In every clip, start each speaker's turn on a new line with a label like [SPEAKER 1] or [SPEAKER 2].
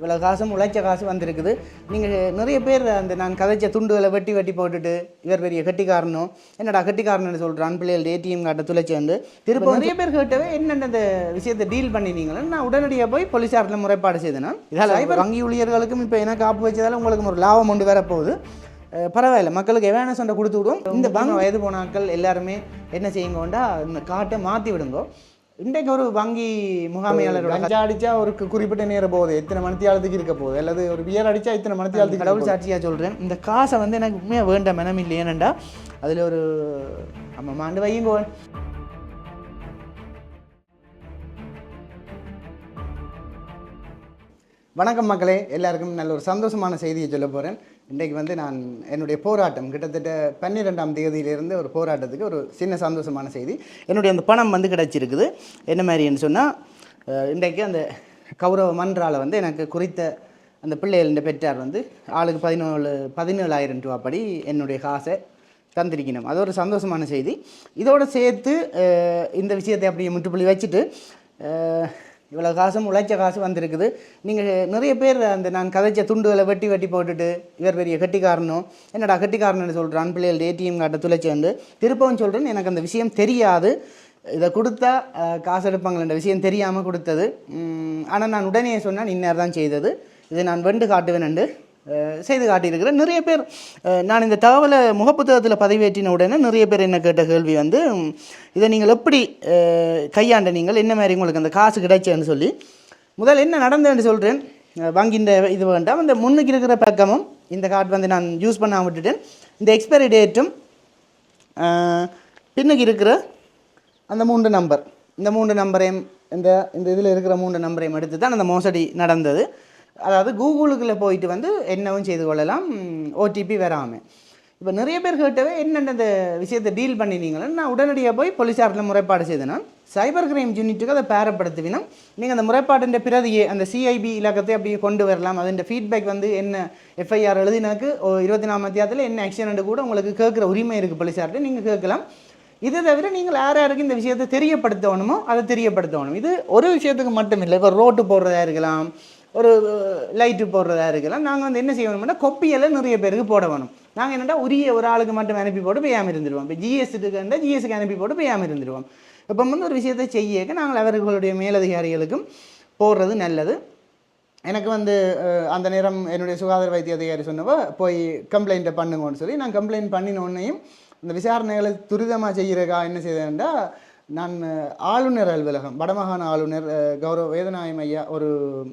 [SPEAKER 1] இவ்வளோ காசும் உழைச்ச காசு வந்திருக்குது. நீங்கள் நிறைய பேர் அந்த நான் கதைச்ச துண்டுகளை வெட்டி வெட்டி போட்டுட்டு இவர் பெரிய கட்டிக்காரனும் என்னடா கட்டிக்காரன்னு சொல்கிறான் பிள்ளைகள் ஏடிஎம் கார்டை துளைச்சி வந்து திரும்ப நிறைய பேர் கேட்டவே என்னென்ன இந்த விஷயத்தை டீல் பண்ணினீங்களோ நான் உடனடியாக போய் போலீஸார்ட்டில் முறைப்பாடு செய்தேன் இதால் சைபர் வங்கி ஊழியர்களுக்கும் இப்போ என்ன காப்பு வச்சதால உங்களுக்கு ஒரு லாபம் கொண்டு வரப்போகுது. பரவாயில்ல மக்களுக்கு அவேர்னஸ் ஒன்றை கொடுத்து விடுவோம். இந்த வயது போன ஆட்கள் எல்லாருமே என்ன செய்யுங்கோண்டா இந்த காட்டை மாற்றி விடுங்கோ. இன்றைக்கு ஒரு வங்கி முகாமையாளரோட
[SPEAKER 2] கஞ்சா அடிச்சா ஒரு குறிப்பிட்ட நேரம் போகுது எத்தனை மணித்தியாலத்துக்கு இருக்க போகுது? அல்லது ஒரு பியர் அடிச்சா இத்தனை மணித்தியாலத்துக்கு
[SPEAKER 1] கடவுள் சாட்சியாக சொல்கிறேன் இந்த காசை வந்து எனக்கு உண்மையாக வேண்ட மனம் இல்லை ஏனண்டா அதில் ஒரு நம்ம மாண்டு வையுங்கோ.
[SPEAKER 2] வணக்கம் மக்களே. எல்லாருக்கும் நல்ல ஒரு சந்தோஷமான செய்தியை சொல்ல போகிறேன் இன்றைக்கு வந்து நான் என்னுடைய போராட்டம் கிட்டத்தட்ட பன்னிரெண்டாம் தேதியிலிருந்து ஒரு போராட்டத்துக்கு ஒரு சின்ன சந்தோஷமான செய்தி.
[SPEAKER 1] என்னுடைய அந்த பணம் வந்து கிடச்சிருக்குது. என்ன மாதிரின்னு சொன்னால் இன்றைக்கு அந்த கௌரவ மன்றால் வந்து எனக்கு குறித்த அந்த பிள்ளைகளின் பெற்றார் வந்து ஆளுக்கு பதினேழு பதினேழாயிரம் ரூபா படி என்னுடைய காசை தந்திருக்கணும். அது ஒரு சந்தோஷமான செய்தி. இதோடு சேர்த்து இந்த விஷயத்தை அப்படியே முற்றுப்புள்ளி வச்சுட்டு இவ்வளோ காசும் உழைச்ச காசு வந்திருக்குது. நீங்கள் நிறைய பேர் அந்த நான் கதைச்ச துண்டுகளை வெட்டி வெட்டி போட்டுட்டு இவர் பெரிய கட்டிக்காரனும் என்னடா கட்டிக்காரன்னு சொல்கிறான் பிள்ளைகள் ஏடிஎம் கார்டை துளைச்சி வந்து திருப்பவும் சொல்கிறேன் எனக்கு அந்த விஷயம் தெரியாது. இதை கொடுத்தா காசு எடுப்பாங்கன்ற விஷயம் தெரியாமல் கொடுத்தது. ஆனால் நான் உடனே சொன்னால் இன்னார் தான் செய்தது. இதை நான் வெண்டு காட்டுவேன் செய்து காட்டியிருக்கிறேன் நிறைய பேர் நான் இந்த தகவலை முகப்புத்தகத்தில் பதிவேற்றின உடனே நிறைய பேர் என்ன கேட்ட கேள்வி வந்து இதை நீங்கள் எப்படி கையாண்ட நீங்கள் என்ன மாதிரி உங்களுக்கு அந்த காசு கிடைச்சேன்னு சொல்லி. முதல் என்ன நடந்ததுன்னு சொல்கிறேன் வங்கின்ற இது வேண்டாம். இந்த முன்னுக்கு இருக்கிற பக்கமும் இந்த கார்டு வந்து நான் யூஸ் பண்ணாமல் விட்டுட்டேன். இந்த எக்ஸ்பைரி டேட்டும் பின்னுக்கு இருக்கிற அந்த மூன்று நம்பர் இந்த மூன்று நம்பரையும் இந்த இந்த இதில் இருக்கிற மூன்று நம்பரையும் எடுத்து தான் அந்த மோசடி நடந்தது. அதாவது கூகுளுக்குள்ளே போயிட்டு வந்து என்னவும் செய்து கொள்ளலாம் ஓடிபி வராமல் இப்போ நிறைய பேர் கேட்டவே என்னென்ன இந்த விஷயத்தை டீல் பண்ணினீங்களோ நான் உடனடியாக போய் போலீஸாரில் முறைப்பாடு செய்தேன். சைபர் கிரைம் யூனிட்டுக்கு அதை பேரப்படுத்துவினும். நீங்கள் அந்த முறைப்பாட்டின் பிரதியை அந்த சிஐபி இலக்கத்தை அப்படியே கொண்டு வரலாம். அதன் ஃபீட்பேக் வந்து என்ன எஃப்ஐஆர் எழுதினாக்கு இருபத்தி நாலாம் தேதியில் என்ன ஆக்ஷன் கூட உங்களுக்கு கேட்குற உரிமை இருக்குது போலீஸார்ட்டு நீங்கள் கேட்கலாம். இது தவிர நீங்கள் யார் யாருக்கு இந்த விஷயத்தை தெரியப்படுத்தணுமோ அதை தெரியப்படுத்தணும். இது ஒரு விஷயத்துக்கு மட்டும் இல்லை. இப்போ ரோட்டு போடுறதா இருக்கலாம் ஒரு லைட்டு போடுறதா இருக்கலாம். நாங்கள் வந்து என்ன செய்யணும்னா கொப்பியெல்லாம் நிறைய பேருக்கு போட வேணும். நாங்கள் என்னடா உரிய ஒரு ஆளுக்கு மட்டும் அனுப்பி போட்டு பெய்யாமல் இருந்துருவோம். இப்போ ஜிஎஸ்டிக்கு ஜிஎஸ்க்கு அனுப்பி போட்டு பெய்யாமல் இருந்துருவோம். இப்போ வந்து ஒரு விஷயத்தை செய்யக்க நாங்கள் அவர்களுடைய மேலதிகாரிகளுக்கும் போடுறது நல்லது. எனக்கு வந்து அந்த நேரம் என்னுடைய சுகாதார வைத்திய அதிகாரி சொன்னவோ போய் கம்ப்ளைண்ட்டை பண்ணுங்கன்னு சொல்லி நான் கம்ப்ளைண்ட் பண்ணினோன்னையும் இந்த விசாரணைகளை துரிதமாக செய்கிறக்கா என்ன செய்தேன்டா நான் ஆளுநர் அலுவலகம் வடமாகாண ஆளுநர் கௌரவ வேதநாயம் ஐயா ஒரு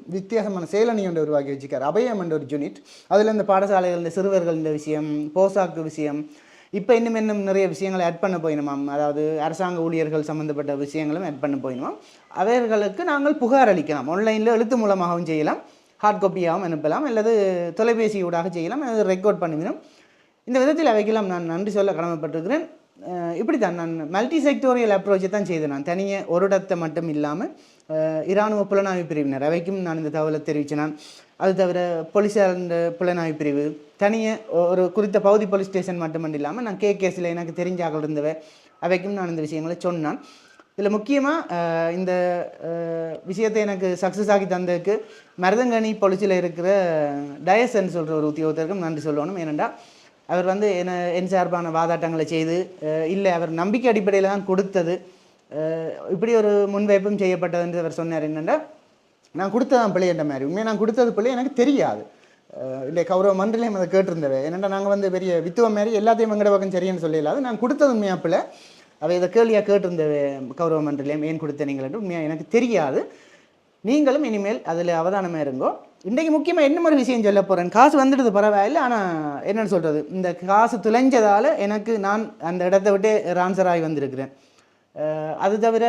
[SPEAKER 1] வித்தியாசமான சேலனி ஒன்று உருவாக்கி வச்சுக்கார் அபயம் என்ற ஒரு யூனிட் அதில் இந்த பாடசாலைகள் இந்த சிறுவர்கள் இந்த விஷயம் போசாக்கு விஷயம் இப்போ இன்னும் இன்னும் நிறைய விஷயங்களை ஆட் பண்ண போயினுமாம். அதாவது அரசாங்க ஊழியர்கள் சம்மந்தப்பட்ட விஷயங்களும் ஆட் பண்ண போயினுமாம். அவர்களுக்கு நாங்கள் புகார் அளிக்கலாம். ஆன்லைனில் எழுத்து மூலமாகவும் செய்யலாம். ஹார்ட் காப்பியாகவும் அனுப்பலாம். அல்லது தொலைபேசி ஊடாக செய்யலாம். அல்லது ரெக்கார்ட் பண்ணிவிடும். இந்த விதத்தில் அவைக்கெல்லாம் நான் நன்றி சொல்ல கடமைப்பட்டிருக்கிறேன். இப்படி தான் நான் மல்டி செக்டோரியல் அப்ரோச்சை தான் செய்தேன். நான் தனியே ஒரு இடத்தை மட்டும் இல்லாமல் இராணுவ புலனாய்வு பிரிவினர் அவைக்கும் நான் இந்த தகவலை தெரிவிச்சேன் அது தவிர போலீஸார் இந்த புலனாய்வு பிரிவு தனியே ஒரு குறித்த பகுதி போலீஸ் ஸ்டேஷன் மட்டும் இல்லாமல் நான் கே கேஸில் எனக்கு தெரிஞ்ச ஆக்கள் இருந்தவை அவைக்கும் நான் இந்த விஷயங்களை சொன்னான். இதில் முக்கியமாக இந்த விஷயத்தை எனக்கு சக்ஸஸ் ஆக்கி தந்ததுக்கு மருதங்கனி பொலிச்சியில் இருக்கிற டயசன் சொல்கிற ஒரு உத்தியோகத்திற்கும் நன்றி சொல்லணும். ஏனெண்டா அவர் வந்து என்ன என் சார்பான வாதாட்டங்களை செய்து இல்லை அவர் நம்பிக்கை அடிப்படையில் தான் கொடுத்தது. இப்படி ஒரு முன்வைப்பும் செய்யப்பட்டது என்று அவர் சொன்னார். என்னென்னா நான் கொடுத்ததான் பிள்ளைன்ற மாதிரி. உண்மையாக நான் கொடுத்தது பிள்ளை எனக்கு தெரியாது. இல்லை கௌரவ மன்றிலையும் அதை கேட்டிருந்தவை. என்னென்னா நாங்கள் வந்து பெரிய வித்துவம் மாதிரி எல்லாத்தையும் எங்கட பக்கம் சரின்னு சொல்லிடலாது நான் கொடுத்தது உண்மையாக பிள்ளை? அவை இதை கேள்வியாக கேட்டிருந்தவை கௌரவ மன்றிலையும் ஏன் கொடுத்த நீங்கள் உண்மையாக எனக்கு தெரியாது. நீங்களும் இனிமேல் அதில் அவதானமே இருங்கோ. இன்றைக்கு முக்கியமாக என்ன ஒரு விஷயம் சொல்ல போகிறேன் காசு வந்துடுது பரவாயில்ல ஆனால் என்னென்னு சொல்கிறது இந்த காசு துளைஞ்சதால் எனக்கு நான் அந்த இடத்த விட்டு ரான்சர் ஆகி வந்திருக்கிறேன். அது தவிர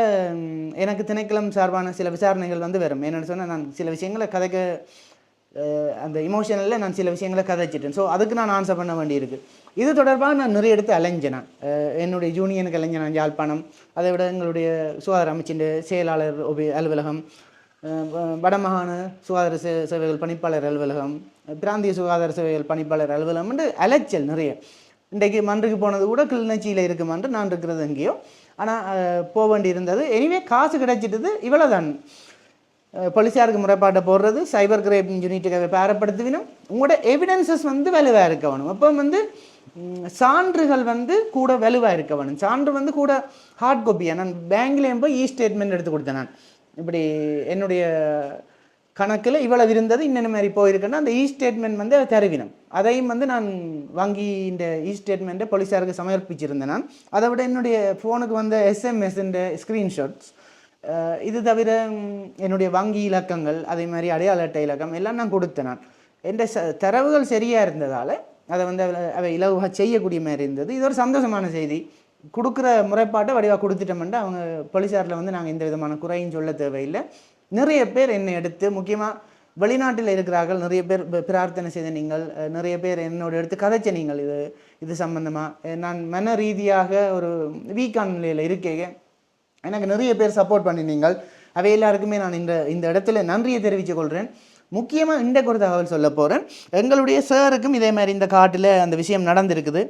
[SPEAKER 1] எனக்கு திணைக்களம் சார்பான சில விசாரணைகள் வந்து வரும். என்னென்னு சொன்னால் நான் சில விஷயங்களை கதைக்க அந்த இமோஷனலில் நான் சில விஷயங்களை கதைச்சிட்டேன். ஸோ அதுக்கு நான் ஆன்சர் பண்ண வேண்டியிருக்கு. இது தொடர்பாக நான் நிறைய இடத்து அலைஞ்சேன் நான். என்னுடைய ஜூனியனுக்கு அலைஞ்சேன் யாழ்ப்பாணம். அதை விட எங்களுடைய சுகாதார அமைச்சின் செயலாளர் அலுவலகம் வடமாகாண சுகாதார சே சேவைகள் பணிப்பாளர் அலுவலகம் பிராந்திய சுகாதார சேவைகள் பணிப்பாளர் அலுவலகம் என்று அலைச்சல் நிறைய. இன்றைக்கு மன்றுக்கு போனது கூட கிளிநொச்சியில் இருக்குமான்று நான் இருக்கிறது எங்கேயோ. ஆனால் போக வேண்டி இருந்தது. எனிவே காசு கிடைச்சிட்டது இவ்வளோதான் போலீஸாருக்கு முறைப்பாட்டை போடுறது சைபர் கிரைம் யூனிட்டுக்காக பேரப்படுத்துவினும் உங்களோட எவிடன்சஸ் வந்து வலுவாக இருக்க வேணும். அப்போ வந்து சான்றுகள் வந்து கூட வலுவாக இருக்க வேணும். சான்று வந்து கூட ஹார்ட் காப்பியாக நான் பேங்க்லேயும் போய் இ ஸ்டேட்மெண்ட் எடுத்து கொடுத்தேன் நான். இப்படி என்னுடைய கணக்கில் இவ்வளவு இருந்தது இன்னென்ன மாதிரி போயிருக்குன்னா அந்த e இ ஸ்டேட்மெண்ட் வந்து தருவினம். அதையும் வந்து நான் வங்கியின் இ ஸ்டேட்மெண்ட்டை e போலீஸாருக்கு சமர்ப்பிச்சிருந்தேன் நான். அதை விட என்னுடைய ஃபோனுக்கு வந்த எஸ்எம்எஸ் இந்த ஸ்க்ரீன்ஷாட்ஸ் இது தவிர என்னுடைய வங்கி இலக்கங்கள் அதே மாதிரி அடையாள அட்டை இலக்கம் எல்லாம் நான் கொடுத்தேன் நான். என்ற ச தரவுகள் சரியாக இருந்ததால் அதை வந்து அவை இலவாக செய்யக்கூடிய மாதிரி இருந்தது. இது ஒரு சந்தோஷமான செய்தி. கொடுக்குற முறைப்பாட்டை வடிவாக கொடுத்துட்டோம்ட்டு அவங்க போலீஸாரில் வந்து நாங்கள் எந்த விதமான குறையும் சொல்ல தேவையில்லை. நிறைய பேர் என்னை எடுத்து முக்கியமாக வெளிநாட்டில் இருக்கிறார்கள் நிறைய பேர் பிரார்த்தனை செய்த நீங்கள் நிறைய பேர் என்னோட எடுத்து கதைச்ச நீங்கள் இது இது சம்பந்தமாக நான் மன ரீதியாக ஒரு வீக்கான நிலையில் இருக்கேங்க. எனக்கு நிறைய பேர் சப்போர்ட் பண்ணினீங்கள் அவை எல்லாருக்குமே நான் இந்த இந்த இடத்துல நன்றியை தெரிவித்துக் கொள்கிறேன் முக்கியமாக இன்றைக்கு ஒரு தகவல் சொல்ல போகிறேன் எங்களுடைய சாருக்கும் இதே மாதிரி இந்த காட்டில் அந்த விஷயம் நடந்திருக்குது.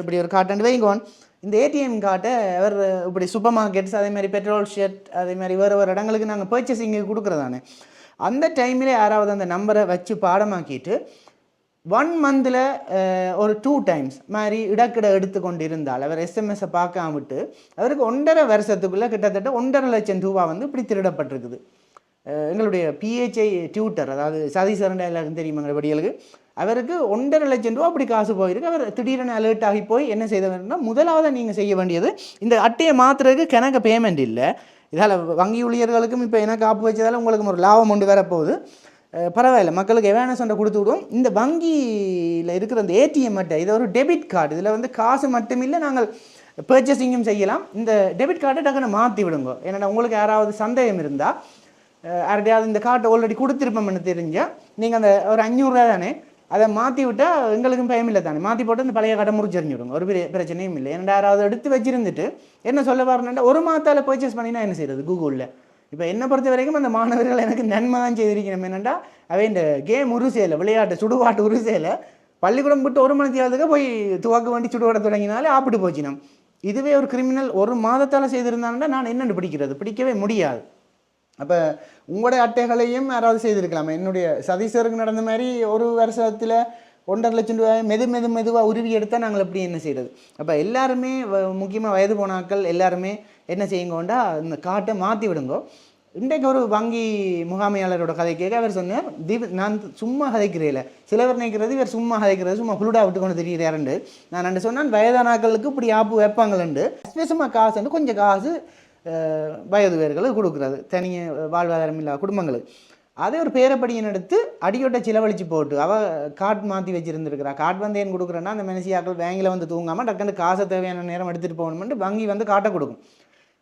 [SPEAKER 1] இப்படி ஒரு காட்டு வைங்கோன் இந்த ஏடிஎம் கார்டை அவர் இப்படி சூப்பர் மார்க்கெட்ஸ் அதே மாதிரி பெட்ரோல் ஷெட் அதே மாதிரி வேறு வேறு இடங்களுக்கு நாங்கள் பர்ச்சேசிங்கு கொடுக்குறதானே அந்த டைமில் யாராவது அந்த நம்பரை வச்சு பாடமாக்கிட்டு ஒன் மந்தில் ஒரு டூ டைம்ஸ் மாதிரி இடக்கிட எடுத்து கொண்டு இருந்தால் அவர் எஸ்எம்எஸை பார்க்காம விட்டு அவருக்கு ஒன்றரை வருஷத்துக்குள்ளே கிட்டத்தட்ட ஒன்றரை லட்சம் ரூபா வந்து இப்படி திருடப்பட்டிருக்குது. எங்களுடைய பிஹெச்ஐ டியூட்டர் அதாவது சதீஸ்வரன் எல்லாருக்கும் தெரியுமா எங்கள் படிகளுக்கு? அவருக்கு ஒன்றரை லட்சம் ரூபா அப்படி காசு போயிருக்கு. அவர் திடீரென அலர்ட் ஆகி போய் என்ன செய்தவர்னா முதலாவது நீங்கள் செய்ய வேண்டியது இந்த அட்டையை மாற்றுறதுக்கு கணக்கு பேமெண்ட் இல்லை. இதால் வங்கி ஊழியர்களுக்கும் இப்போ எனக்கு ஆப்பு வச்சதால உங்களுக்கு ஒரு லாபம் ஒன்று வரப்போகுது. அஹ் பரவாயில்ல மக்களுக்கு அவேர்னஸ் ஒன்றை கொடுத்து விடுவோம். இந்த வங்கியில் இருக்கிற அந்த ஏடிஎம் அட்டை இது ஒரு டெபிட் கார்டு இதில் வந்து காசு மட்டுமில்லை நாங்கள் பர்ச்சேசிங்கும் செய்யலாம். இந்த டெபிட் கார்டை டக்குன்னு மாற்றி விடுங்க. ஏன்னா உங்களுக்கு யாராவது சந்தேகம் இருந்தால் யார்டையாவது இந்த கார்டை ஆல்ரெடி கொடுத்துருப்போம்னு தெரிஞ்சால் நீங்கள் அந்த ஒரு அஞ்சூறுரூவா தானே அதை மாற்றி விட்டால் எங்களுக்கும் பயம் இல்லை தானே. மாற்றி போட்டு அந்த பழைய கடை முறிச்செறிஞ்சிடுங்க. ஒரு பெரிய பிரச்சனையும் இல்லை. ஏன்னா யாராவது எடுத்து வச்சிருந்துட்டு என்ன சொல்ல வரணுன்னா ஒரு மாதத்தால் பர்ச்சேஸ் பண்ணினா என்ன செய்யறது கூகுளில் இப்போ என்னை பொறுத்த வரைக்கும் அந்த மாணவர்கள் எனக்கு நன்மை தான் செய்திருக்கணும். என்னென்னா அவை இந்த கேம் உருசையில் விளையாட்டு சுடுகாட்டு உருசையில் பள்ளிக்கூடம் விட்டு ஒரு மணி தேவதுக்கு போய் துவக்க வண்டி சுடுகாட தொடங்கினாலே ஆப்பிட்டு போச்சு இதுவே ஒரு கிரிமினல் ஒரு மாதத்தால் செய்திருந்தாங்கன்னா நான் என்னென்னு பிடிக்கிறது? பிடிக்கவே முடியாது. அப்போ உங்களுடைய அட்டைகளையும் யாராவது செய்திருக்கலாம்? என்னுடைய சதீஸ்வருக்கு நடந்த மாதிரி ஒரு வருஷத்தில் ஒன்றரை லட்சம் ரூபாய் மெது மெது மெதுவாக உருவி எடுத்தால் நாங்கள் எப்படி என்ன செய்கிறது அப்போ எல்லாருமே முக்கியமாக வயது போனாக்கள் எல்லாருமே என்ன செய்யுங்கோண்டா இந்த காட்டை மாற்றி விடுங்கோ. இன்றைக்கு ஒரு வங்கி முகாமையாளரோட கதை கேட்க அவர் சொன்னார் தீப நான் சும்மா கதைக்கிறேல. சிலவர் நினைக்கிறது இவர் சும்மா கதைக்கிறது சும்மா புளுடா விட்டு கொண்டு தெரியுறாருண்டு நான் ரெண்டு சொன்னேன் வயதானாக்களுக்கு இப்படி ஆப்பு வைப்பாங்களண்டு. விசமாக காசு கொஞ்சம் காசு வயது வேர்களை கொடுக்குறது. தனிய வாழ்வாதாரம் இல்லாத குடும்பங்களுக்கு அதே ஒரு பேரப்படியின் எடுத்து அடியோட்ட சிலவழிச்சு போட்டு அவள் காட் மாற்றி வச்சிருந்துருக்கிறா. காட் வந்து ஏன் கொடுக்குறேன்னா அந்த மெனசியாக்கள் பேங்கில் வந்து தூங்காமல் டக்குன்னு காசை தேவையான நேரம் எடுத்துகிட்டு போகணும்னு வங்கி வந்து காட்ட கொடுக்கும்.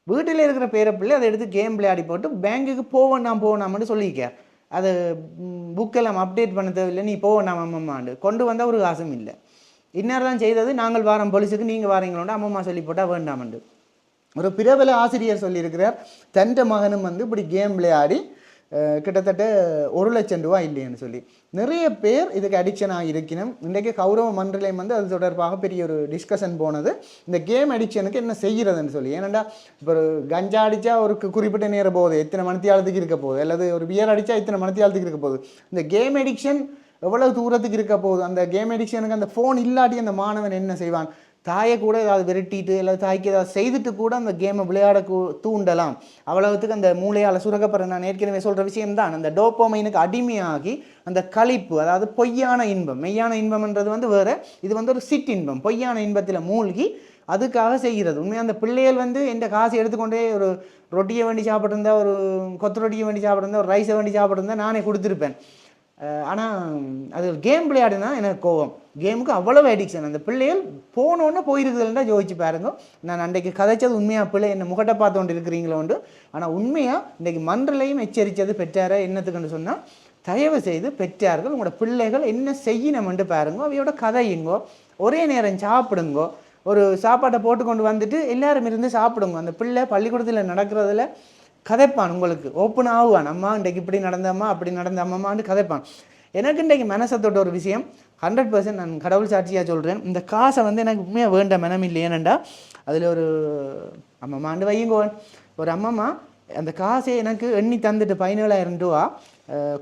[SPEAKER 1] வீட்டில் இருக்கிற பேரப்பிள்ளை அதை எடுத்து கேம் விளையாடி போட்டு பேங்குக்கு நான் போகணாமான்னு சொல்லிக்க. அது புக்கெல்லாம் அப்டேட் பண்ண தேவையில்லை நீ போவேண்டாம் அம்மம்மாண்டு கொண்டு வந்தால் ஒரு காசும் இல்லை. இந்நேரம் செய்தது நாங்கள் வாரம் போலீஸுக்கு நீங்கள் வாரீங்களோண்டு அம்மம்மா சொல்லி போட்டால் வேண்டாமண்டு ஒரு பிரபல ஆசிரியர் சொல்லியிருக்கிறார் தந்த மகனும் வந்து இப்படி கேம் விளையாடி கிட்டத்தட்ட ஒரு லட்சம் ரூபா இல்லைன்னு சொல்லி. நிறைய பேர் இதுக்கு அடிக்ஷனாக இருக்கணும் இன்றைக்கு கௌரவ மன்றிலையும் வந்து அது தொடர்பாக பெரிய ஒரு டிஸ்கஷன் போனது. இந்த கேம் அடிக்ஷனுக்கு என்ன செய்கிறதுன்னு சொல்லி. ஏனெண்டா இப்போ ஒரு கஞ்சா அடித்தா ஒரு குறிப்பிட்ட நேரம் போகுது. எத்தனை மணித்தியாலத்துக்கு இருக்க போகுது? அல்லது ஒரு பியர் அடித்தா இத்தனை மணித்தியாலத்துக்கு இருக்க போகுது? இந்த கேம் அடிக்ஷன் எவ்வளவு தூரத்துக்கு இருக்க போகுது? அந்த கேம் அடிக்ஷனுக்கு அந்த ஃபோன் இல்லாட்டி அந்த மாணவன் என்ன செய்வான்? தாயை கூட ஏதாவது விரட்டிட்டு இல்லை தாய்க்கு ஏதாவது செய்துட்டு கூட அந்த கேமை விளையாட கூ- தூண்டலாம். அவ்வளவுத்துக்கு அந்த மூளையால் சுரக்கப்படுற நான் ஏற்கனவே சொல்கிற விஷயம்தான். அந்த டோப்போமைனுக்கு அடிமையாகி அந்த களிப்பு அதாவது பொய்யான இன்பம் மெய்யான இன்பம்ன்றது வந்து வேறு இது வந்து ஒரு சிட் இன்பம். பொய்யான இன்பத்தில் மூழ்கி அதுக்காக செய்கிறது. உண்மையாக அந்த பிள்ளைகள் வந்து எந்த காசு எடுத்துக்கொண்டே ஒரு ரொட்டியை வேண்டி சாப்பிட்ருந்தா ஒரு கொத்து ரொட்டியை வேண்டி சாப்பிட்ருந்தா ஒரு ரைஸை வேண்டி சாப்பிட்ருந்தா நானே கொடுத்துருப்பேன். ஆனால் அது கேம் விளையாடுனா எனக்கு கோவம் கேமுக்கு அவ்வளவு அடிக்ஷன் அந்த பிள்ளைகள் போனோன்னே போயிருக்குதுன்னா யோசிச்சு பாருங்க. நான் அன்றைக்கு கதைச்சது உண்மையாக பிள்ளை? என்ன முகட்டை பார்த்து கொண்டு இருக்கிறீங்களோண்டு ஆனால் உண்மையாக இன்றைக்கு மன்றலையும் எச்சரித்தது பெற்றார என்னத்துக்குன்னு சொன்னால் தயவு செய்து பெற்றார்கள் உங்களோட பிள்ளைகள் என்ன செய்யணும்னு பாருங்க. அவையோட கதையுங்கோ ஒரே நேரம் சாப்பிடுங்கோ ஒரு சாப்பாட்டை போட்டு கொண்டு வந்துட்டு எல்லாரும் இருந்து சாப்பிடுங்க. அந்த பிள்ளை பள்ளிக்கூடத்தில் நடக்கிறதுல கதைப்பான் உங்களுக்கு. ஓப்பன் ஆகுவான். அம்மா இன்றைக்கு இப்படி நடந்தம்மா அப்படி நடந்த அம்மான்னு கதைப்பான். எனக்கு இன்றைக்கு மனசை தொட்ட ஒரு விஷயம் ஹண்ட்ரட் பர்சன்ட் நான் கடவுள் சாட்சியாக சொல்கிறேன் இந்த காசை வந்து எனக்கு உண்மையாக வேண்ட மனம் இல்லையேனண்டா அதில் ஒரு அம்மம்மாண்டு வையுங்கோன் ஒரு அம்மம்மா அந்த காசை எனக்கு எண்ணி தந்துட்டு பதினேழாயிரம் ரூபா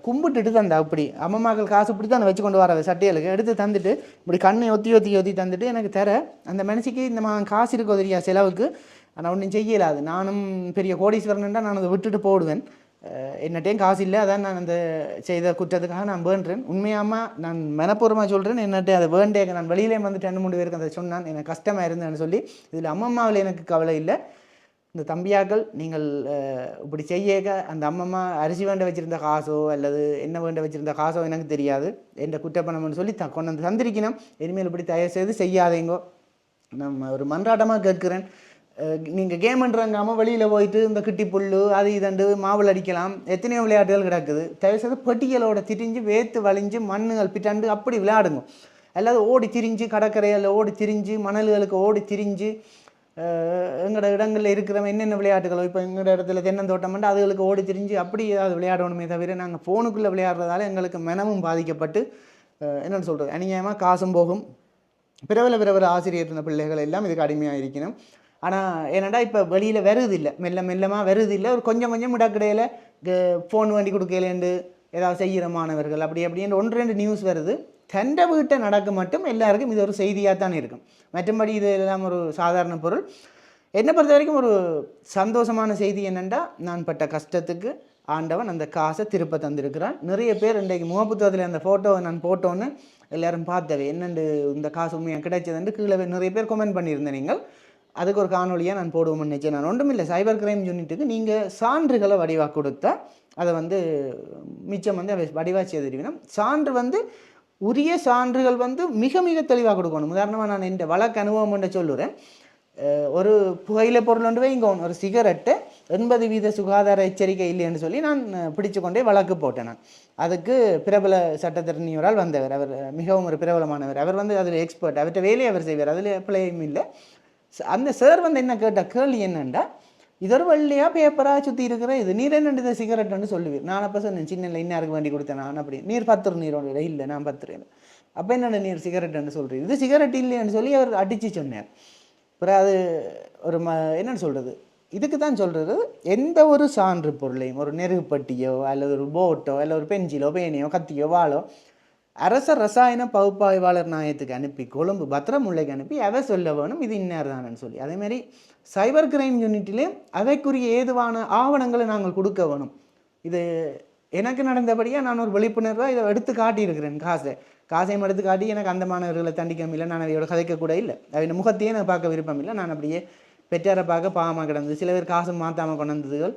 [SPEAKER 1] கும்பிட்டுட்டு தந்தா அப்படி. அம்மம்மாக்கள் காசு இப்படி தான் வச்சு கொண்டு வர சட்டையலுக்கு எடுத்து தந்துட்டு இப்படி கண்ணை ஒத்தி ஒத்தி ஒத்தி தந்துட்டு எனக்கு தர. அந்த மனுஷிக்கு இந்த மா காசு இருக்கோ தெரியா செலவுக்கு. ஆனால் ஒன்றும் செய்யலாது. நானும் பெரிய கோடீஸ்வரன்டா நான் அதை விட்டுட்டு போடுவேன். என்னட்டையும் காசு இல்லை அதான் நான் அந்த செய்த குற்றத்துக்காக நான் வேண்டுறேன் உண்மையாமல் நான் மனப்பூர்வமாக சொல்கிறேன் என்னட்டு அதை வேண்டே நான் வெளியிலே வந்துட்டு ரெண்டு மூணு பேருக்கு அதை சொன்னான். எனக்கு கஷ்டமாக இருந்தேன்னு சொல்லி இதில் அம்மம்மாவில் எனக்கு கவலை இல்லை. இந்த தம்பியாக்கள் நீங்கள் இப்படி செய்யக்க அந்த அம்மம்மா அரிசி வேண்ட வச்சுருந்த காசோ அல்லது என்ன வேண்ட வச்சுருந்த காசோ எனக்கு தெரியாது. என்ற குற்றப்பணம்னு சொல்லி த கொண்டு வந்து தந்திருக்கணும். இனிமேல் இப்படி தயவு செய்து செய்யாதீங்கோ. நம்ம ஒரு மன்றாட்டமாக கேட்குறேன். நீங்கள் கேம்ன்றாங்காம வெளியில் போயிட்டு இந்த கிட்டி புல் அது இதண்டு மாவுள் அடிக்கலாம். எத்தனையோ விளையாட்டுகள் கிடக்குது. தயவு செய்து பெட்டிகளோட திரிஞ்சு வேத்து வலிஞ்சு மண்ணுகள் பிட்டாண்டு அப்படி விளையாடுங்க. அல்லாது ஓடி திரிஞ்சு கடற்கரையில் ஓடி திரிஞ்சு மணல்களுக்கு ஓடி திரிஞ்சு எங்களோட இடங்களில் இருக்கிற என்னென்ன விளையாட்டுகளோ இப்போ எங்களோட இடத்துல தென்னந்தோட்டம் அதுகளுக்கு ஓடி திரிஞ்சு அப்படி ஏதாவது விளையாடணுமே தவிர நாங்கள் ஃபோனுக்குள்ளே விளையாடுறதால எங்களுக்கு மனமும் பாதிக்கப்பட்டு என்னென்னு என்னன்னு சொல்கிறது அநியாயமாக காசும் போகும். பிரபல பிரபல ஆசிரியர் இருந்த பிள்ளைகள் எல்லாம் இதுக்கு அடிமையாக இருக்கணும் ஆனால் என்னடா இப்போ வெளியில் வருது இல்லை மெல்ல மெல்லமாக வருது இல்லை ஒரு கொஞ்சம் கொஞ்சம் இடக்கிடையில் ஃபோன் வண்டி கொடுக்கலேண்டு ஏதாவது செய்கிற மாணவர்கள் அப்படி அப்படின்னு ஒன்று ரெண்டு நியூஸ் வருது. தண்டை வீட்டை நடக்க மட்டும் எல்லாருக்கும் இது ஒரு செய்தியாக தான் இருக்கும். மற்றபடி இது எல்லாம் ஒரு சாதாரண பொருள். என்னை பொறுத்த வரைக்கும் ஒரு சந்தோஷமான செய்தி என்னென்னா நான் பட்ட கஷ்டத்துக்கு ஆண்டவன் அந்த காசை திருப்ப தந்திருக்கிறான். நிறைய பேர் இன்றைக்கு முகப்புத்தகத்தில் அந்த ஃபோட்டோவை நான் போட்டோன்னு எல்லாரும் பார்த்தவே என்னண்டு இந்த காசு உண்மையாக கிடைச்சதுன்ட்டு கீழே நிறைய பேர் கமெண்ட் பண்ணியிருந்தேன் நீங்கள். அதுக்கு ஒரு காணொலியாக நான் போடுவோம்னு நினச்சேன். நான் ஒன்றுமில்லை. சைபர் கிரைம் யூனிட்டுக்கு நீங்கள் சான்றுகளை வடிவாக கொடுத்தா அதை வந்து மிச்சம் வந்து அவை வடிவாக செய்திருக்கணும் சான்று வந்து உரிய சான்றுகள் வந்து மிக மிக தெளிவாக கொடுக்கணும். உதாரணமாக நான் இந்த வழக்கு அனுபவம் என்று சொல்லுறேன். ஒரு புகையில பொருள் ஒன்று வைங்க ஒரு சிகரெட்டு எண்பது வீத சுகாதார எச்சரிக்கை இல்லைன்னு சொல்லி நான் பிடிச்சு கொண்டே வழக்கு போட்டேன் நான். அதுக்கு பிரபல சட்டத்திறனியோரால் வந்தவர். அவர் மிகவும் ஒரு பிரபலமானவர். அவர் வந்து அதில் எக்ஸ்பர்ட் அவர்கிட்ட வேலையை அவர் செய்வார். அதில் பிள்ளையும் இல்லை. அந்த சார் வந்து என்ன கேட்ட கேள்வி என்னென்னா இதொரு ஒரு பேப்பராக சுற்றி இருக்கிற இது? நீர் என்னண்டு இதை சிகரெட்னு சொல்லுவீர். நான் அப்போ சொன்னேன் சின்ன இன்னாருக்கு வேண்டி கொடுத்தேன் நான் அப்படி நீர் பத்துரு நீர் ஒன்று இல்லை நான் பத்துறேன் அப்போ என்னென்ன நீர் சிகரெட்னு சொல்கிறீர் இது சிகரெட் இல்லைன்னு சொல்லி அவர் அடித்து சொன்னார். அப்புறம் அது ஒரு ம என்னென்னு சொல்கிறது இதுக்கு தான் சொல்கிறது எந்த ஒரு சான்று பொருளையும் ஒரு நெருகுப்பட்டியோ அல்லது ஒரு போட்டோ இல்லை ஒரு பென்சிலோ பேனியோ கத்தியோ வாளோ அரச ரசாயன பகுப்பாய்வாளர் நாயத்துக்கு அனுப்பி கொழும்பு பத்திரமுல்லைக்கு அனுப்பி அதை சொல்ல வேணும் இது இன்னார் தானேன்னு சொல்லி அதேமாரி சைபர் கிரைம் யூனிட்டிலே அவைக்குரிய ஏதுவான ஆவணங்களை நாங்கள் கொடுக்க வேணும். இது எனக்கு நடந்தபடியாக நான் ஒரு விழிப்புணர்வாக இதை எடுத்து காட்டியிருக்கிறேன் காசை. காசையும் எடுத்து காட்டி எனக்கு அந்த மாணவர்களை தண்டிக்கவும் இல்லை நான் அவையோட கதைக்கக்கூட இல்லை. அதை முகத்தையே நான் பார்க்க விருப்பம் இல்லை. நான் அப்படியே பெற்றாரை பார்க்க பாவமாக கிடந்தது. சில பேர் காசு மாற்றாமல் கொண்டு வந்ததுகள்.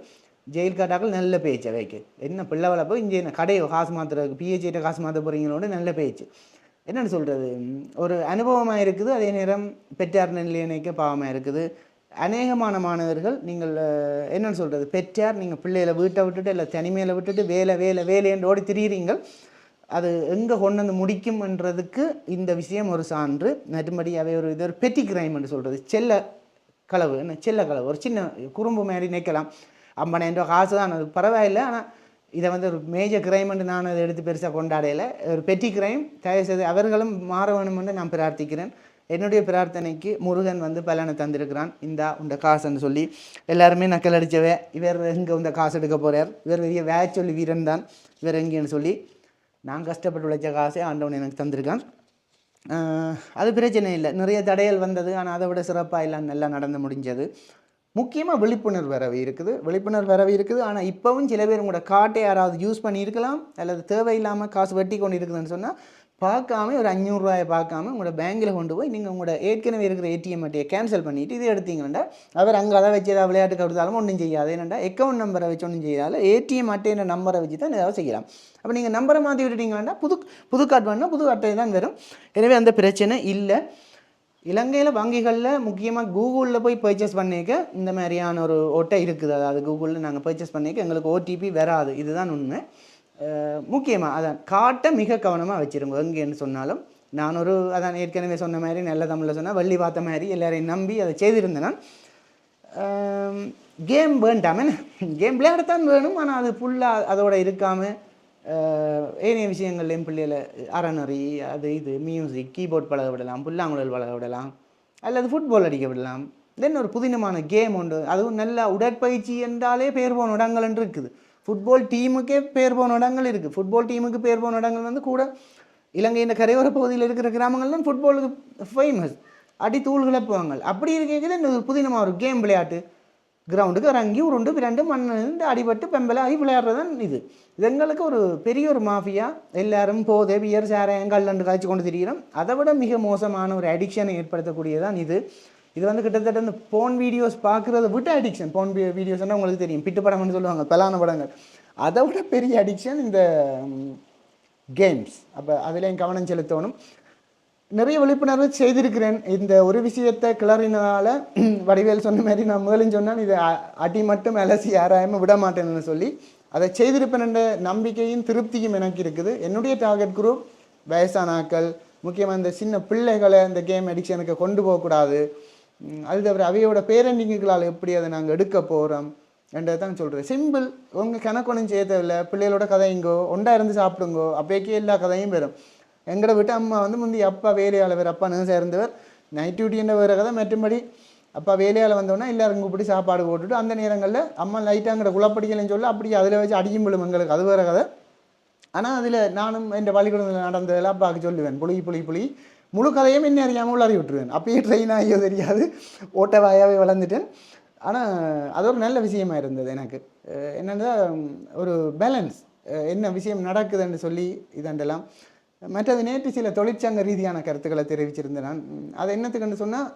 [SPEAKER 1] ஜெயில் காட்டாக்கள் நல்ல பேச்சு அவைக்கு. என்ன பிள்ளை வளர்ப்போ? இங்கே என்ன கடையோ காசு மாற்றுறதுக்கு பிஹெச்ஐட்ட காசு மாற்ற போகிறீங்களோட நல்ல பேச்சு. என்னென்னு சொல்கிறது ஒரு அனுபவமாக இருக்குது அதே நேரம் பெற்றார் நிலையணைக்க பாவமாக இருக்குது. அநேகமான மாணவர்கள் நீங்கள் என்னென்னு சொல்கிறது பெற்றார் நீங்கள் பிள்ளைகளை வீட்டை விட்டுட்டு இல்லை தனிமையில் விட்டுட்டு வேலை வேலை வேலைன்னு ஓடி திரியிறீங்கள். அது எங்கே கொண்டு வந்து முடிக்கும்ன்றதுக்கு இந்த விஷயம் ஒரு சான்று. மற்றும்படி அவை ஒரு இது ஒரு பெட்டி கிரைம் என்று சொல்கிறது செல்ல களவு என்ன? செல்ல களவு. ஒரு சின்ன குறும்பு மாதிரி நினைக்கலாம். ஐம்பதாயிரம் ரூபா காசு தான். அது பரவாயில்லை. ஆனால் இதை வந்து ஒரு மேஜர் கிரைம்னு நான் அதை எடுத்து பெருசாக கொண்டாடையில் ஒரு பெட்டி கிரைம் தயவுசெய்து அவர்களும் மாற வேணும்னு நான் பிரார்த்திக்கிறேன். என்னுடைய பிரார்த்தனைக்கு முருகன் வந்து பலனை தந்திருக்கிறான். இந்தா உண்ட காசுன்னு சொல்லி எல்லாருமே நக்கல் அடித்தவே இவர் எங்கே இந்த காசு எடுக்க போகிறார் இவர் பெரிய வேச்சொல்லி சொல்லி வீரன் தான். இவர் எங்கேன்னு சொல்லி நான் கஷ்டப்பட்டு உழைச்ச காசே ஆண்டவன் எனக்கு தந்திருக்கான். அது பிரச்சனை இல்லை. நிறைய தடைகள் வந்தது. ஆனால் அதை விட சிறப்பாக எல்லாம் நல்லா நடந்து முடிஞ்சது. முக்கியமாக விழிப்புணர்வு வரவு இருக்குது. விழிப்புணர்வு வரவு இருக்குது. ஆனால் இப்போவும் சில பேர் உங்களோட காட்டை யாராவது யூஸ் பண்ணியிருக்கலாம். அல்லது தேவையில்லாமல் காசு வெட்டி கொண்டு இருக்குதுன்னு சொன்னால் பார்க்காம ஒரு அஞ்சூறுரூவாயை பார்க்காம உங்களோட பேங்கில் கொண்டு போய் நீங்கள் உங்களோட ஏற்கனவே இருக்கிற ஏடிஎம் அட்டையை கேன்சல் பண்ணிவிட்டு இது எடுத்தீங்கன்னா அவர் அங்கே அதை வச்சு ஏதாவது விளையாட்டு கொடுத்தாலும் ஒன்றும் செய்யாது. என்னென்னா அக்கௌண்ட் நம்பரை வச்சு ஒன்றும் செய்யாது ஏடிஎம் அட்டையின் நம்பரை வச்சு தான் ஏதாவது செய்யலாம். அப்போ நீங்கள் நம்பரை மாற்றி விட்டுட்டீங்கன்னா புது புது கார்டு வேணுன்னா புது அட்டை தான் வரும். எனவே அந்த பிரச்சனை இல்லை. இலங்கையில் வங்கிகளில் முக்கியமாக கூகுளில் போய் பர்ச்சேஸ் பண்ணிக்க இந்த மாதிரியான ஒரு ஓட்டை இருக்குது. அதாவது கூகுளில் நாங்கள் பர்ச்சேஸ் பண்ணிக்க எங்களுக்கு ஓடிபி வராது. இதுதான் உண்மை. முக்கியமாக அதான் காட்டை மிக கவனமாக வச்சுருங்க. எங்கேன்னு சொன்னாலும். நான் ஒரு அதான் ஏற்கனவே சொன்ன மாதிரி நல்ல தமிழில் சொன்னால் வள்ளி பார்த்த மாதிரி எல்லாரையும் நம்பி அதை செய்திருந்தேன். நான் கேம் வேண்டாமே. கேம் விளையாடத்தான் வேணும். ஆனால் அது ஃபுல்லாக அதோட இருக்காமல் ஏனைய விஷயங்கள்லையும் பிள்ளைகளை அறநறி அது இது மியூசிக் கீபோர்ட் பழக விடலாம் புல்லாங்குழல் பழக விடலாம் அல்லது ஃபுட்பால் அடிக்க விடலாம். தென் ஒரு புதினமான கேம் உண்டு. அதுவும் நல்ல உடற்பயிற்சி என்றாலே பேர் போன இடங்கள் இருக்குது. ஃபுட்பால் டீமுக்கே பேர் போன இடங்கள் இருக்குது ஃபுட்பால் டீமுக்கு பேர் போன இடங்கள் வந்து கூட இலங்கையின் கரையோர பகுதியில் இருக்கிற கிராமங்கள்லாம் ஃபுட்பாலுக்கு ஃபேமஸ் அடி தூள் கிளப்புவாங்க. அப்படி இருக்கிறது இந்த ஒரு புதினமாக ஒரு கேம் விளையாட்டு? கிரவுண்டுக்கு இறங்கி உருண்டு பிரண்டு மண் அடிபட்டு பெம்பலாகி விளையாடுறதான் விளையாடுறது தான் இது. இது எங்களுக்கு ஒரு பெரிய ஒரு மாஃபியா. எல்லாரும் போதே பியர் சாராயம் கல்லண்டு காய்ச்சி கொண்டு திரிகிறோம் அதை விட மிக மோசமான ஒரு அடிக்ஷனை ஏற்படுத்தக்கூடியதான் இது. இது வந்து கிட்டத்தட்ட இந்த போன் வீடியோஸ் பார்க்குறத விட்டு அடிக்ஷன் போன் வீடியோஸ்னால் உங்களுக்கு தெரியும். பிட்டு படம்னு சொல்லுவாங்க பலான படங்கள். அதை விட பெரிய அடிக்ஷன் இந்த கேம்ஸ் அப்போ அதுலேயும் கவனம் செலுத்தணும். நிறைய விழிப்புணர்வு செய்திருக்கிறேன். இந்த ஒரு விஷயத்தை கிளறினால வடிவேல் சொன்ன மாதிரி நான் மேலும் சொன்னால் இதை அடி மட்டும் அலசி யாராயமும் விட மாட்டேன்னு சொல்லி. அதை செய்திருப்பேன் என்ற நம்பிக்கையும் திருப்தியும் எனக்கு இருக்குது. என்னுடைய டார்கெட் குரூப் வயசானாக்கள் முக்கியமாக இந்த சின்ன பிள்ளைகளை இந்த கேம் அடிக்ஷனுக்கு கொண்டு போகக்கூடாது. அது தவிர அவையோட பேரண்டிங்குகளால் எப்படி அதை நாங்கள் எடுக்க போகிறோம் என்றதை தான் சொல்கிறேன் சிம்பிள் உங்கள் கணக்கொன்னும் செய்ய தேவையில்ல. பிள்ளைகளோட கதைங்கோ ஒன்றா இருந்து சாப்பிடுங்கோ அப்போக்கே எல்லா கதையும் பெறும் எங்களை விட்டு அம்மா வந்து முந்தி அப்பா வேலையால் வேறு அப்பா சேர்ந்தவர் இருந்தவர். நைட் டியூட்டின்ற வேறு கதை மற்றும்படி அப்பா வேலையால் வந்தோன்னா எல்லாரும் கூப்பிட்டு சாப்பாடு போட்டுட்டு அந்த நேரங்களில் அம்மா லைட்டாங்கிற குழப்படிக்கலைன்னு சொல்லி அப்படி அதில் வச்சு அடியும் விழும் எங்களுக்கு அது வேறு கதை. ஆனால் அதில் நானும் என் பள்ளிக்கூடத்தில் நடந்ததெல்லாம் அப்பாவுக்கு சொல்லுவேன். புளி புளி புளி முழு கதையும் என்ன அறியாமல் உளறி விட்டுருவேன். அப்பயே ட்ரெயின் ஆகியோ தெரியாது. ஓட்ட வாயாகவே வளர்ந்துட்டேன். ஆனால் அது ஒரு நல்ல விஷயமா இருந்தது எனக்கு. என்னென்னா ஒரு பேலன்ஸ் என்ன விஷயம் நடக்குதுன்னு சொல்லி இதண்டெல்லாம் மற்றது நேற்று சில தொழிற்சங்க ரீதியான கருத்துக்களை தெரிவிச்சிருந்தேன் நான். அது என்னத்துக்குன்னு சொன்னால்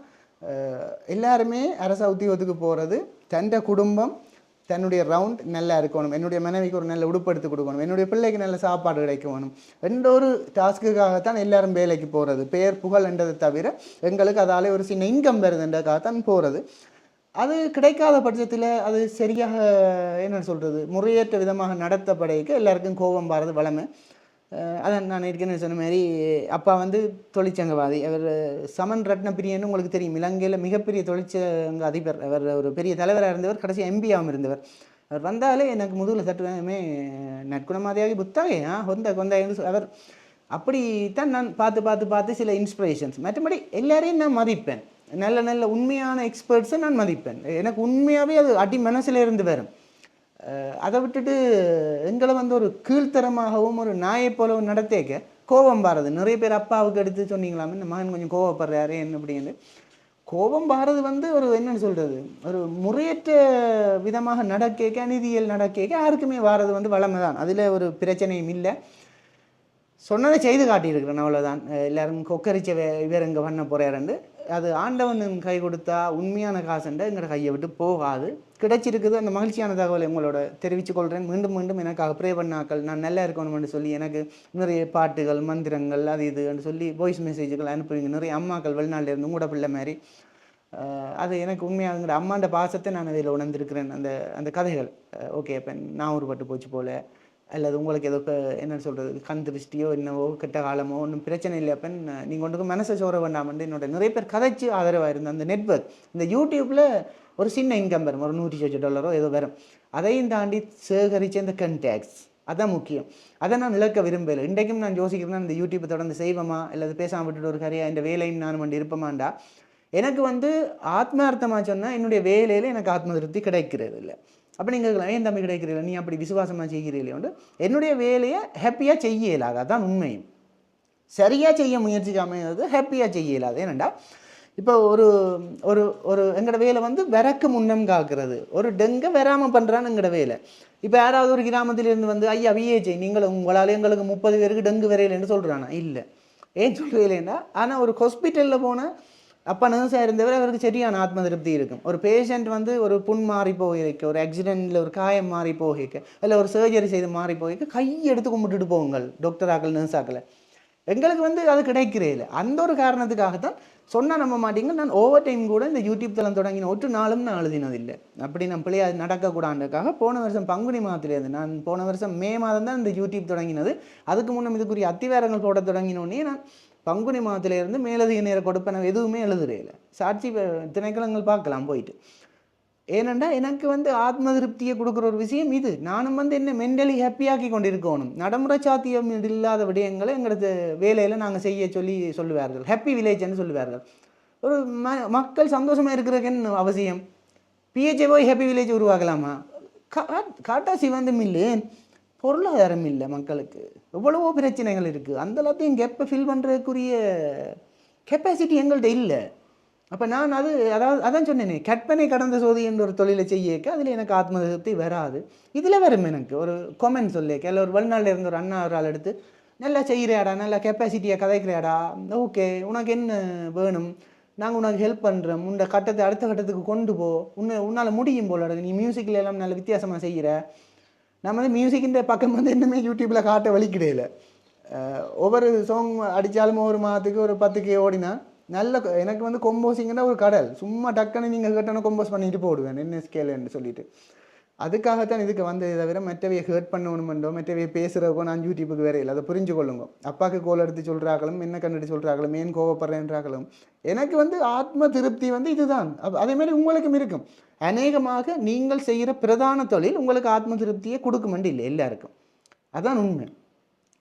[SPEAKER 1] எல்லாருமே அரச உத்தியோகத்துக்கு போகிறது தன்ட குடும்பம் தன்னுடைய ரவுண்ட் நல்லா இருக்கணும் என்னுடைய மனைவிக்கு ஒரு நல்ல உடுப்படுத்து கொடுக்கணும் என்னுடைய பிள்ளைக்கு நல்ல சாப்பாடு கிடைக்கணும். ரெண்டொரு ஒரு டாஸ்க்குக்காகத்தான் எல்லாரும் வேலைக்கு போகிறது பெயர் புகழ் என்றதை தவிர எங்களுக்கு அதாலே ஒரு சின்ன இன்கம் வருதுன்றக்காகத்தான் போகிறது அது கிடைக்காத பட்சத்தில் அது சரியாக என்ன சொல்கிறது முறையேற்ற விதமாக நடத்தப்படைக்க எல்லாருக்கும் கோபம் வரது வளமை அதான் நான் ஏற்கனவே சொன்ன மாதிரி அப்பா வந்து தொழிற்சங்கவாதி. அவர் சமன் ரத்னப்பிரியன்னு உங்களுக்கு தெரியும். இலங்கையில் மிகப்பெரிய தொழிற்சங்க அதிபர். அவர் ஒரு பெரிய தலைவராக இருந்தவர் கடைசி எம்பியாகவும் இருந்தவர். அவர் வந்தாலே எனக்கு முதுகில் சட்டுமே நற்குணமாதியாகி புத்தாகே ஆ கொந்த கொந்தாயின்னு அவர் அப்படித்தான் நான் பார்த்து பார்த்து பார்த்து சில இன்ஸ்பிரேஷன்ஸ் மற்றபடி எல்லாரையும் நான் மதிப்பேன். நல்ல நல்ல உண்மையான எக்ஸ்பர்ட்ஸை நான் மதிப்பேன். எனக்கு உண்மையாகவே அது அடி மனசில் இருந்து வரும். அதை விட்டுட்டு எங்களை வந்து ஒரு கீழ்த்தரமாகவும் ஒரு நாயை போலவும் நடத்தேக்க கோபம் பாரது. நிறைய பேர் அப்பாவுக்கு எடுத்து சொன்னீங்களாமே இந்த மகன் கொஞ்சம் கோவப்படுறாரு என்ன அப்படின்னு கோபம் பாரது வந்து ஒரு என்னன்னு சொல்கிறது ஒரு முறையற்ற விதமாக நடக்கேக்க அநீதியல் நடக்கேக்க யாருக்குமே வாரது வந்து வளமை தான் அதில் ஒரு பிரச்சனையும் இல்லை. சொன்னதை செய்து காட்டியிருக்கிறேன் அவ்வளோதான் எல்லாரும் கொக்கரிச்ச வே இவர் இங்கே பண்ண போகிறாருண்டு அது ஆண்டவன் கை கொடுத்தா உண்மையான காசுண்ட எங்களோட கையை விட்டு போகாது. கிடைச்சிருக்குது. அந்த மகிழ்ச்சியான தகவலை உங்களோட தெரிவித்துக் கொள்கிறேன் மீண்டும் மீண்டும் எனக்காக ப்ரே பண்ணாக்கள். நான் நல்லா இருக்கணும்னு சொல்லி எனக்கு நிறைய பாட்டுகள் மந்திரங்கள் அது இதுன்னு சொல்லி வாய்ஸ் மெசேஜுகள் அனுப்புவீங்க. நிறைய அம்மாக்கள் வெளிநாட்டில் கூட உங்களோட பிள்ளை மாதிரி. அது எனக்கு உண்மையாகுங்கிற அம்மாண்ட பாசத்தை நான் அதில் உணர்ந்திருக்கிறேன். அந்த அந்த கதைகள். ஓகே அப்போ நான் ஒருபட்டு போச்சு போல. அல்லது உங்களுக்கு ஏதோ என்ன சொல்கிறது கண் திருஷ்டியோ என்னவோ கெட்ட காலமோ ஒன்றும் பிரச்சனை இல்லை அப்போ நீங்கள் ஒன்றுக்கு மனசை சோற வேண்டாமன்ட்டு என்னோட நிறைய பேர் கதைச்சு ஆதரவாக இருந்த அந்த நெட்வொர்க் இந்த யூடியூப்பில் ஒரு சின்ன இன்கம் வரும். ஒரு நூற்றி சொச்சு டாலரோ ஏதோ வரும். அதையும் தாண்டி சேகரித்த இந்த கண்டேக்ட்ஸ் அதான் முக்கியம். அதை நான் இழக்க விரும்பலை இன்றைக்கும் நான் யோசிக்கிறேன்னா இந்த யூடியூப்பை தொடர்ந்து செய்வோமா? இல்லை பேசாமல் விட்டுட்டு ஒரு கரையா இந்த வேலையும் நான் வந்து இருப்பமாண்டா? எனக்கு வந்து ஆத்மார்த்தமாக சொன்னால் என்னுடைய வேலையில் எனக்கு ஆத்ம திருப்தி கிடைக்கிறது இல்லை அப்போ நீங்கள் ஏன் தம்பி கிடைக்கிறீர்கள் நீ அப்படி விசுவாசமாக செய்கிறீங்களே என்னுடைய வேலையை ஹாப்பியாக செய்ய இயலாது அதான் உண்மையும் சரியாக செய்ய முயற்சிக்காமல் ஹாப்பியாக செய்ய இயலாது ஏனண்டா இப்போ ஒரு ஒரு ஒரு எங்களோட வேலை வந்து விறக்கு முன்னம் காக்கிறது. ஒரு டெங்கை வராமல் பண்ணுறான்னு எங்களோட வேலை. இப்போ யாராவது ஒரு கிராமத்திலேருந்து வந்து ஐயா விஏஜை நீங்கள் உங்களால் எங்களுக்கு முப்பது பேருக்கு டெங்கு வரையிலன்னு சொல்கிறானா இல்லை. ஏன் சொல்கிறீங்களேன்னா ஆனால் ஒரு ஹாஸ்பிட்டலில் போனால் அப்போ நர்ஸாக இருந்தவர் அவருக்கு சரியான ஆத்ம திருப்தி இருக்கும். ஒரு பேஷண்ட் வந்து ஒரு புண் மாறி போயிருக்க ஒரு ஆக்சிடெண்ட்டில் ஒரு காயம் மாறி போகிக்க இல்லை ஒரு சர்ஜரி செய்து மாறி போகிக்க கை எடுத்து கும்பிட்டுட்டு போங்கள் டாக்டர் ஆக்கல் நர்ஸ் ஆக்கலை எங்களுக்கு வந்து அது கிடைக்கிறே இல்லை. அந்த ஒரு காரணத்துக்காகத்தான் சொன்னால் நம்ப மாட்டீங்க. நான் ஓவர் டைம் கூட இந்த யூடியூப் தளம் தொடங்கின ஒட்டு நாளும் நான் எழுதினதில்லை. அப்படி நான் பிள்ளையா நடக்கக்கூடாதுக்காக போன வருஷம் பங்குனி மாதத்துலேருந்து நான் போன வருஷம் மே மாதம் தான் இந்த யூடியூப் தொடங்கினது. அதுக்கு முன்னே இதுக்குரிய அத்திவாரங்கள் போட தொடங்கினோடனே நான் பங்குனி மாதத்துலேருந்து மேலதிக நேர கொடுப்பன. எதுவுமே எழுதுறே இல்லை. சாட்சி திணைக்களங்கள் பார்க்கலாம் போயிட்டு. ஏனெண்டா எனக்கு வந்து ஆத்ம திருப்தியை கொடுக்குற ஒரு விஷயம் இது. நானும் வந்து என்ன மென்டலி ஹாப்பியாக்கி கொண்டிருக்கணும். நடைமுறை சாத்தியம் இல்லாத விடயங்களை எங்களது வேலையில் நாங்கள் செய்ய சொல்லி சொல்லுவார்கள். ஹாப்பி வில்லேஜ்னு சொல்லுவார்கள். ஒரு ம மக்கள் சந்தோஷமாக இருக்கிறதுக்கு அவசியம். பிஹெச்ஏ போய் ஹாப்பி வில்லேஜ் உருவாக்கலாமா? காட்டாசி வந்து மில்லேன் பொருளாதாரம் இல்லை மக்களுக்கு. எவ்வளவோ பிரச்சனைகள் இருக்குது அந்த எல்லாத்தையும் கெப்பை ஃபில் பண்ணுறதுக்குரிய கெப்பாசிட்டி எங்கள்கிட்ட இல்லை. அப்போ நான் அது அதாவது அதான் சொன்னேனே கற்பனை கடந்த சோதி என்ற ஒரு தொழிலை செய்யக்க அதில் எனக்கு ஆத்ம திருப்தி வராது. இதில் வரும் எனக்கு ஒரு கொமெண்ட் சொல்லியிருக்க இல்லை ஒரு வெளிநாட்டில் இருந்த ஒரு அண்ணா ஒரு ஆள் எடுத்து நல்லா செய்கிறாடா நல்லா கெப்பாசிட்டியாக கதைக்கிறாடா ஓகே உனக்கு என்ன வேணும்? நாங்கள் உனக்கு ஹெல்ப் பண்ணுறோம் உன்னை கட்டத்தை அடுத்த கட்டத்துக்கு கொண்டு போ. உன்னை உன்னால் முடியும் போல நீ மியூசிக்கில் எல்லாம் நல்ல வித்தியாசமாக செய்கிற நம்ம வந்து மியூசிக்கின்ற பக்கம் வந்து இன்னுமே யூடியூப்பில் காட்ட வலிக்கிடையில அஹ் ஒவ்வொரு சாங் அடித்தாலும் ஒரு மாதத்துக்கு ஒரு பத்துக்கு ஓடினா நல்ல எனக்கு வந்து கொம்போசிங்கன்னா ஒரு கடல். சும்மா டக்குன்னு நீங்கள் கேட்டோன்னா கொம்போஸ் பண்ணிட்டு போடுவேன் என்ன ஸ்கேலுன்னு சொல்லிட்டு. அதுக்காகத்தான் இதுக்கு வந்ததை தவிர மற்றவையை ஹேர்ட் பண்ணணுமெண்டோ மற்றவையை பேசுகிறக்கோ நான் யூடியூப்புக்கு வேற இல்லை. அதை புரிஞ்சு கொள்ளுங்க. அப்பாவுக்கு கோல் எடுத்து சொல்கிறாங்களும் என்ன கண்டுட்டு சொல்கிறாங்களும் ஏன் கோவப்படுறேன்றாங்களும் எனக்கு வந்து ஆத்ம திருப்தி வந்து இதுதான். அதேமாதிரி உங்களுக்கும் இருக்கும். அநேகமாக நீங்கள் செய்கிற பிரதான தொழில் உங்களுக்கு ஆத்ம திருப்தியை கொடுக்குமெண்டு இல்லை எல்லாருக்கும். அதான் உண்மை.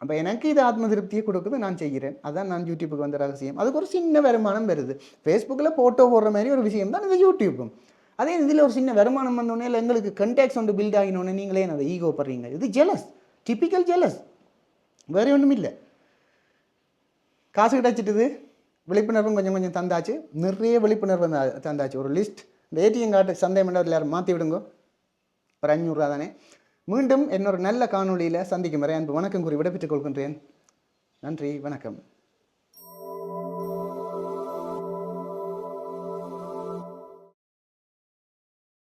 [SPEAKER 1] அப்போ எனக்கு இது ஆத்ம திருப்தியை கொடுக்குது நான் செய்கிறேன். அதான் நான் யூடியூப்புக்கு வந்த ரகசியம். அதுக்கு ஒரு சின்ன வருமானம் வருது. ஃபேஸ்புக்கில் ஃபோட்டோ போடுற மாதிரி ஒரு விஷயம் தான் இந்த யூடியூப்பும் அதே இதில் ஒரு சின்ன வருமானம் வந்தோடனே இல்லை எங்களுக்கு கண்டேக்ஸ் வந்து பில்ட் ஆகினோடனே நீங்களே அதை ஈகோ படுறீங்க. இது ஜெலஸ் டிப்பிக்கல் ஜெலஸ் வேறு ஒன்றும் இல்லை. காசு கிடச்சிட்டுது விழிப்புணர்வும் கொஞ்சம் கொஞ்சம் தந்தாச்சு. நிறைய விழிப்புணர்வு தந்தாச்சு. ஒரு லிஸ்ட் இந்த ஏடிஎம் கார்டு சந்தேகம் பண்ணவர் எல்லாரும் மாற்றி விடுங்க. ஒரு அஞ்சூறுரூவா தானே. மீண்டும் என்னொரு நல்ல காணொளியில் சந்திக்கும் வரை அன்பு வணக்கம் கூறி விடைபெற்றுக் கொள்கின்றேன். நன்றி வணக்கம்.